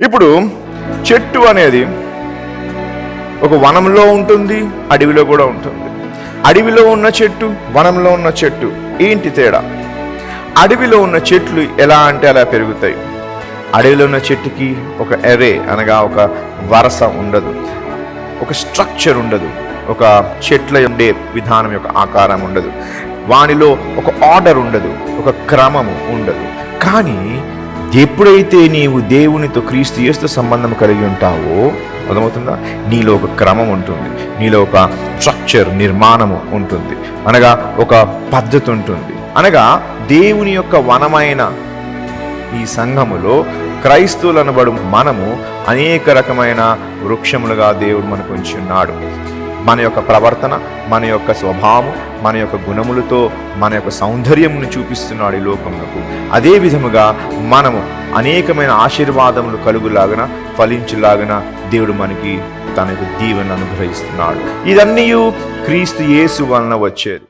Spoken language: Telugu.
ఇప్పుడు చెట్టు అనేది ఒక వనంలో ఉంటుంది అడవిలో కూడా ఉంటుంది. అడవిలో ఉన్న చెట్టు వనంలో ఉన్న చెట్టు ఏంటి తేడా. అడవిలో ఉన్న చెట్లు ఎలా అంటే అలా పెరుగుతాయి. అడవిలో ఉన్న చెట్టుకి ఒక ఎరే అనగా ఒక వరస ఉండదు. ఒక స్ట్రక్చర్ ఉండదు. ఒక చెట్ల ఉండే విధానం యొక్క ఆకారం ఉండదు. వానిలో ఒక ఆర్డర్ ఉండదు. ఒక క్రమము ఉండదు. కానీ ఎప్పుడైతే నీవు దేవునితో క్రీస్తు యేసుతో సంబంధం కలిగి ఉంటావో అర్థమవుతుందా? నీలో ఒక క్రమం ఉంటుంది. నీలో ఒక స్ట్రక్చర్ నిర్మాణము ఉంటుంది. అనగా ఒక పద్ధతి ఉంటుంది. అనగా దేవుని యొక్క వనమైన ఈ సంఘములో క్రైస్తవులు అనబడు మనము అనేక రకమైన వృక్షములుగా దేవుడు మనకు ఉంచి ఉన్నాడు మన యొక్క ప్రవర్తన మన యొక్క స్వభావం మన యొక్క గుణములతో మన యొక్క సౌందర్యమును చూపిస్తున్నాడు ఈ లోకములకు అదే విధముగా మనము అనేకమైన ఆశీర్వాదములు కలుగులాగన ఫలించులాగన దేవుడు మనకి తన యొక్క దీవెన అనుగ్రహిస్తున్నాడు. ఇదన్నీ క్రీస్తు యేసు వలన వచ్చేది.